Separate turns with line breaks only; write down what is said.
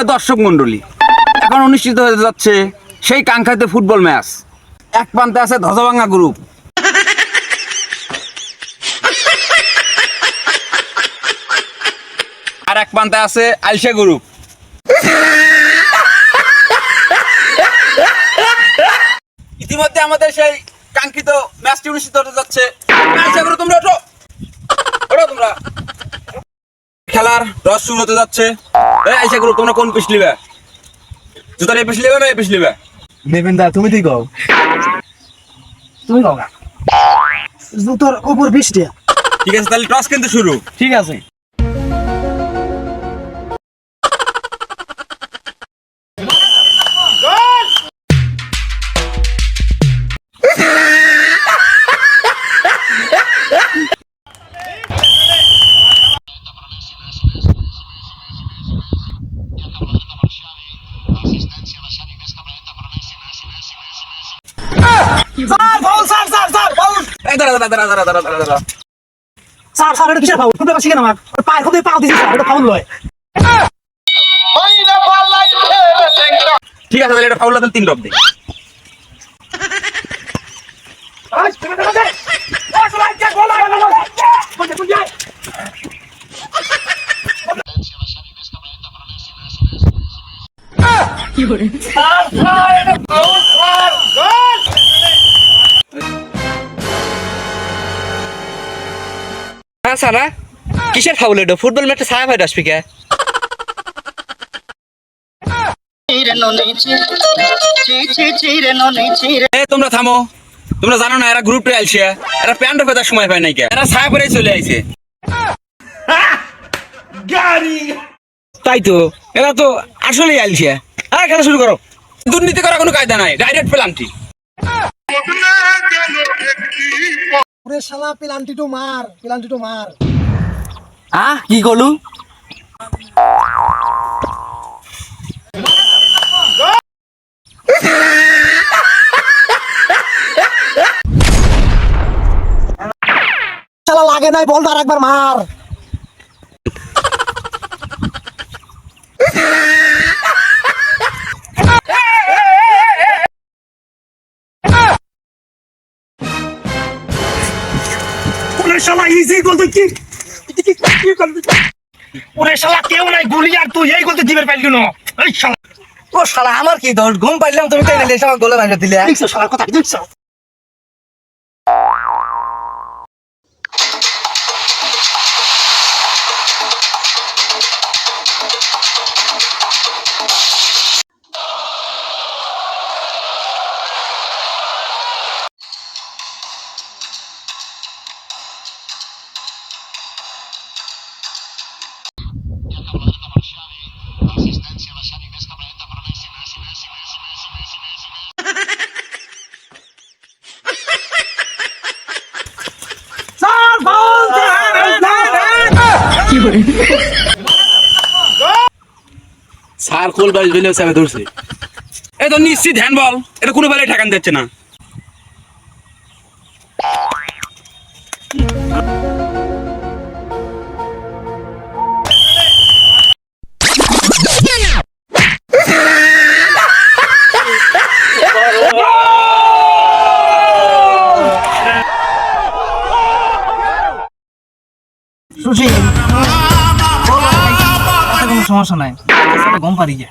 প্রিয় দর্শক মন্ডলী এখন অনুষ্ঠিত হতে যাচ্ছে সেই কাঙ্ক্ষিত ফুটবল ম্যাচ। এক প্রান্তে আছে ধ্বজভাঙ্গা গ্রুপ আর এক প্রান্তে আছে আলসা গ্রুপ ইতিমধ্যে আমাদের সেই কাঙ্ক্ষিত ম্যাচটি অনুষ্ঠিত হতে যাচ্ছে। আলসা গ্রুপ তোমরা ওঠো। ওঠো তোমরা। খেলার রস শুরু হতে যাচ্ছে। এই আইসা তোমরা কোন পিস লিবে? জুতার এই পিস লিবে না এই পিস লিবে?
দেবেন দা তুমি তুই কও? তুমি কও জুতোর উপর বৃষ্টি।
ঠিক আছে তাহলে টস কিন্তু শুরু।
ঠিক আছে। Sir foul sir sir sir foul
এই দাঁড়া দাঁড়া দাঁড়া দাঁড়া দাঁড়া দাঁড়া দাঁড়া।
স্যার স্যার এটা কিসের ফাউল ফুটবল শিখে না আমার। পাও এটা ফাউল লয়
ঠিক আছে তাহলে এটা ফাউল তাহলে তিন ডব দে
হ্যাঁ সানা কিসের ফাউল এটা ফুটবল ম্যাচে ছায়া ফাইট আসবি কে?
চিরে ননি চিরে চি চি চিরে ননি চিরে
এই তোমরা থামো। তোমরা জানো না এরা গ্রুপ আইছে। এরা প্যান্ট ফেদার সময় পায় নাই কে? এরা ছায়া পরে চলে আইছে।
তাই তো এরা তো আসলেই আলছে হ্যাঁ খেলা শুরু করো।
দুর্নীতি করার কোনো কায়দা নাই ডাইরেক্ট পেলান্টি
ওরে শালা পেনাল্টি মাৰ মার মাৰ মার।
আহ কি করলু
শালা লাগে নাই বল আর একবার মার। ওরে শালা ইজি বলতে কি ওরে শালা কেউ নাই গুলি আর তুই এই বলতে দিবের পাইলি না। এই শালা।
ও শালা আমার কি দোষ? ঘুম পাইলাম তুমি তাই শালা গোলে ভাঙা দিলে।
দেখছ শালার কথা দেখছ?
সার কোল বাইশ বেলে স্যার ধরছে। এই তো নিশ্চিত হ্যান্ড বল এটা কোনো বেলায় ঠেকান দিচ্ছে না।
সুশীল কোনো সমস্যা নাই। গম পারি যা